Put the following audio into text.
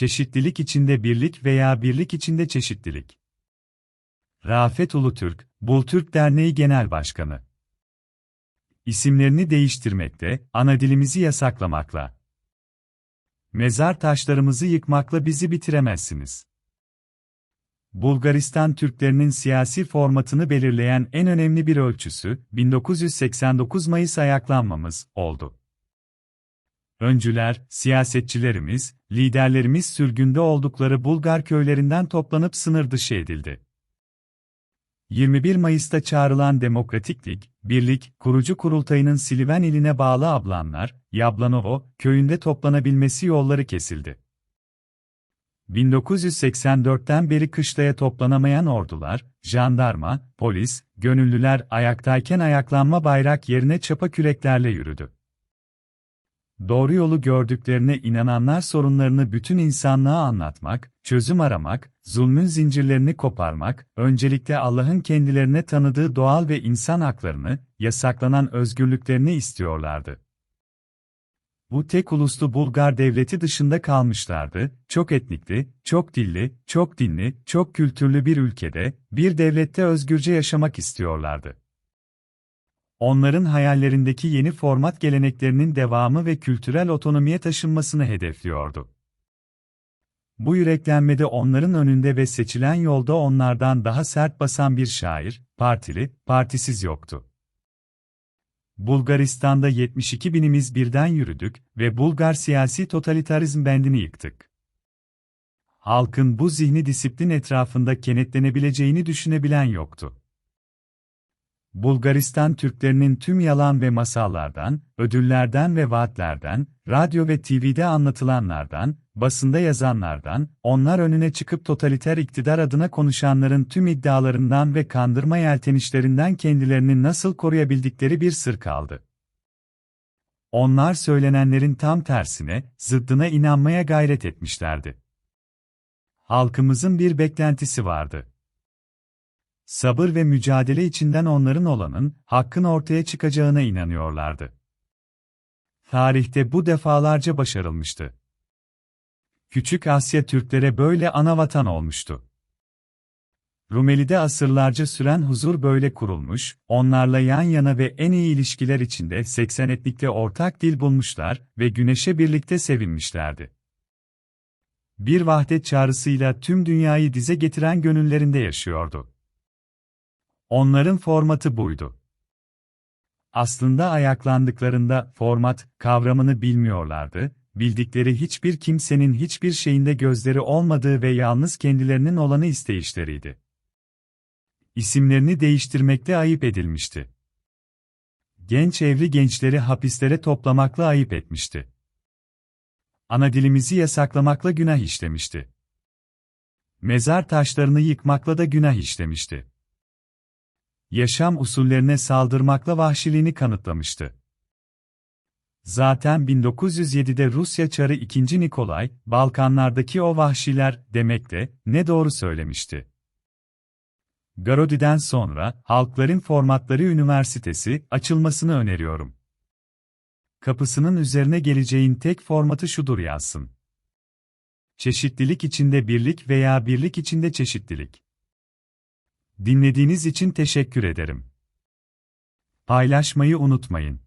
Çeşitlilik içinde birlik veya birlik içinde çeşitlilik. Rafet Ulutürk, Bultürk Derneği Genel Başkanı. İsimlerini değiştirmekte, ana dilimizi yasaklamakla. Mezar taşlarımızı yıkmakla bizi bitiremezsiniz. Bulgaristan Türklerinin siyasi formatını belirleyen en önemli bir ölçüsü, 1989 Mayıs ayaklanmamız oldu. Öncüler, siyasetçilerimiz, liderlerimiz sürgünde oldukları Bulgar köylerinden toplanıp sınır dışı edildi. 21 Mayıs'ta çağrılan Demokratiklik, Birlik, kurucu kurultayının Siliven iline bağlı Ablanlar, Yablanovo, köyünde toplanabilmesi yolları kesildi. 1984'ten beri kışlaya toplanamayan ordular, jandarma, polis, gönüllüler ayaktayken ayaklanma bayrak yerine çapa küreklerle yürüdü. Doğru yolu gördüklerine inananlar sorunlarını bütün insanlığa anlatmak, çözüm aramak, zulmün zincirlerini koparmak, öncelikle Allah'ın kendilerine tanıdığı doğal ve insan haklarını, yasaklanan özgürlüklerini istiyorlardı. Bu tek uluslu Bulgar devleti dışında kalmışlardı, çok etnikli, çok dilli, çok dinli, çok kültürlü bir ülkede, bir devlette özgürce yaşamak istiyorlardı. Onların hayallerindeki yeni format geleneklerinin devamı ve kültürel otonomiye taşınmasını hedefliyordu. Bu yüreklenmede onların önünde ve seçilen yolda onlardan daha sert basan bir şair, partili, partisiz yoktu. Bulgaristan'da 72 binimiz birden yürüdük ve Bulgar siyasi totalitarizm bendini yıktık. Halkın bu zihni disiplin etrafında kenetlenebileceğini düşünebilen yoktu. Bulgaristan Türklerinin tüm yalan ve masallardan, ödüllerden ve vaatlerden, radyo ve TV'de anlatılanlardan, basında yazanlardan, onlar önüne çıkıp totaliter iktidar adına konuşanların tüm iddialarından ve kandırma yeltenişlerinden kendilerini nasıl koruyabildikleri bir sır kaldı. Onlar söylenenlerin tam tersine, zıddına inanmaya gayret etmişlerdi. Halkımızın bir beklentisi vardı sabır ve mücadele içinden onların olanın, hakkın ortaya çıkacağına inanıyorlardı. Tarihte bu defalarca başarılmıştı. Küçük Asya Türklere böyle ana vatan olmuştu. Rumeli'de asırlarca süren huzur böyle kurulmuş, onlarla yan yana ve en iyi ilişkiler içinde 80 etnikle ortak dil bulmuşlar ve güneşe birlikte sevinmişlerdi. Bir vahdet çağrısıyla tüm dünyayı dize getiren gönüllerinde yaşıyordu. Onların formatı buydu. Aslında ayaklandıklarında format kavramını bilmiyorlardı, bildikleri hiçbir kimsenin hiçbir şeyinde gözleri olmadığı ve yalnız kendilerinin olanı isteyişleriydi. İsimlerini değiştirmekle ayıp edilmişti. Genç evli gençleri hapislere toplamakla ayıp etmişti. Ana dilimizi yasaklamakla günah işlemişti. Mezar taşlarını yıkmakla da günah işlemişti yaşam usullerine saldırmakla vahşiliğini kanıtlamıştı. Zaten 1907'de Rusya Çarı II. Nikolay, Balkanlardaki o vahşiler demekle ne doğru söylemişti. Garodi'den sonra Halkların Formatları Üniversitesi açılmasını öneriyorum. Kapısının üzerine geleceğin tek formatı şudur yazsın. Çeşitlilik içinde birlik veya birlik içinde çeşitlilik. Dinlediğiniz için teşekkür ederim. Paylaşmayı unutmayın.